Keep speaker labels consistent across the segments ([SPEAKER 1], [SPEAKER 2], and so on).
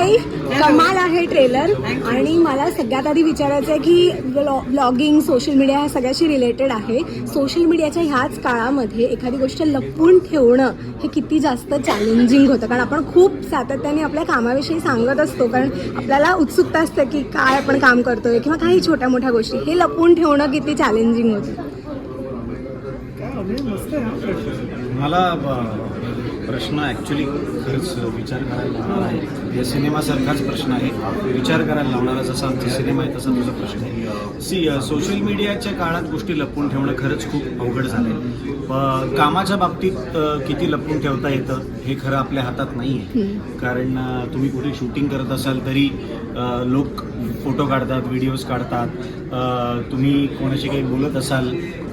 [SPEAKER 1] हाय कमाल आहे ट्रेलर आणि मला सगळ्यात आधी विचारायचं आहे की ब्लॉगिंग सोशल मीडिया ह्या सगळ्याशी रिलेटेड आहे. सोशल मीडियाच्या ह्याच काळामध्ये एखादी गोष्ट लपवून ठेवणं हे किती जास्त चॅलेंजिंग होतं. कारण आपण खूप सातत्याने आपल्या कामाविषयी सांगत असतो. कारण आपल्याला उत्सुकता असते की काय आपण काम करतोय किंवा काही छोट्या मोठ्या गोष्टी. हे लपवून ठेवणं किती चॅलेंजिंग होतं?
[SPEAKER 2] मला प्रश्न ॲक्च्युली खरंच विचार करायला लावणार आहे. या सिनेमासारखाच प्रश्न आहे. विचार करायला लावणारा जसा आमचा सिनेमा आहे तसा तुझा प्रश्न आहे. सी सोशल मीडियाच्या काळात गोष्टी लपवून ठेवणं खरंच खूप अवघड झालं आहे कामाच्या बाबतीत किती लपवून ठेवता येतं हे खरं आपल्या हातात नाही आहे. कारण तुम्ही कुठे शूटिंग करत असाल तरी लोक फोटो काढतात व्हिडिओज काढतात. तुम्ही कोणाशी काही बोलत असाल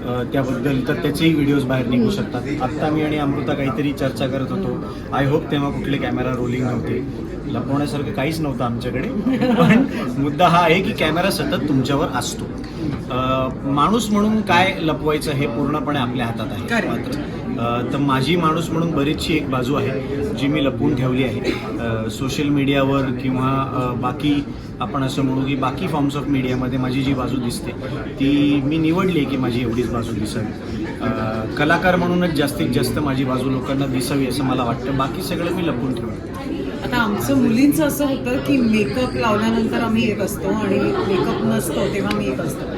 [SPEAKER 2] त्याबद्दल तर त्याचेही व्हिडिओज बाहेर निघू शकतात. आत्ता मी आणि अमृता काहीतरी चर्चा करत होतो. आय होप तेव्हा कुठले कॅमेरा रोलिंग नव्हते. लपवण्यासारखं काहीच नव्हतं आमच्याकडे. पण मुद्दा हा आहे की कॅमेरा सतत तुमच्यावर असतो. माणूस म्हणून काय लपवायचं हे पूर्णपणे आपल्या हातात आहे. मात्र तर माझी माणूस म्हणून बरीचशी एक बाजू आहे जी मी लपवून ठेवली आहे. सोशल मीडियावर किंवा बाकी आपण असं म्हणू की बाकी फॉर्म्स ऑफ मीडियामध्ये माझी जी बाजू दिसते ती मी निवडली आहे की माझी एवढीच बाजू दिसावी. कलाकार म्हणूनच जास्तीत जास्त माझी बाजू लोकांना दिसावी असं मला वाटतं. बाकी सगळं मी लपवून ठेवलं.
[SPEAKER 3] आता आमचं मुलींचं असं होतं की मेकअप लावल्यानंतर आम्ही एक असतो आणि मेकअप नसतो तेव्हा मी एक असतो.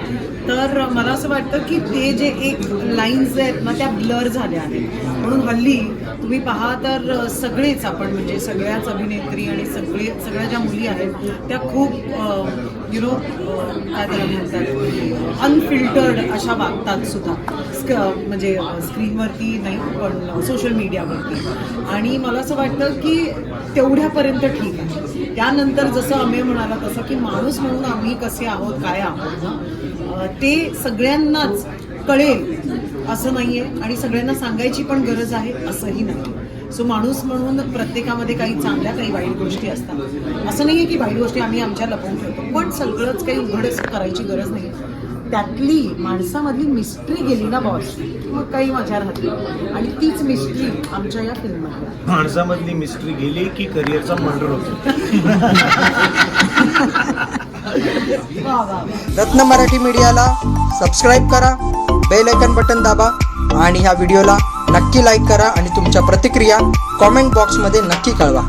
[SPEAKER 3] तर मला असं वाटतं की ते जे एक लाईन्स आहेत ना त्या ब्लर झाल्या आहेत. म्हणून हल्ली तुम्ही पहा तर सगळेच आपण म्हणजे सगळ्याच अभिनेत्री आणि सगळे सगळ्या ज्या मुली आहेत त्या खूप यु नो काय त्याला म्हणतात अनफिल्टर्ड अशा वागतात सुद्धा. स्क म्हणजे स्क्रीनवरती नाही पण सोशल मीडियावरती आणि मला असं वाटतं की एवढ्यापर्यंत ठीक आहे. त्यानंतर जसं अमेय म्हणाला तसं की माणूस म्हणून आम्ही कसे आहोत काय आहोत ना ते सगळ्यांनाच कळेल असं नाही आहे आणि सगळ्यांना सांगायची पण गरज आहे असंही नाही. सो माणूस म्हणून प्रत्येकामध्ये काही चांगल्या काही वाईट गोष्टी असतात. असं नाही आहे की वाईट गोष्टी आम्ही आमच्या लपवून ठेवतो पण सगळंच काही उघडच करायची गरज नाही त्यातली माणसामधली मिस्ट्री गेली ना बॉस मग काही मजा राहते आणि तीच मिस्ट्री आमच्या या फिल्ममध्ये
[SPEAKER 2] माणसामधली मिस्ट्री गेली की करिअरचा मर्डर होतो?
[SPEAKER 3] वा वा वा.
[SPEAKER 4] रत्न मराठी मीडियाला सबस्क्राईब करा बेल आयकन बटन दाबा आणि ह्या व्हिडिओला नक्की लाईक करा आणि तुमच्या प्रतिक्रिया कॉमेंट बॉक्समध्ये नक्की कळवा.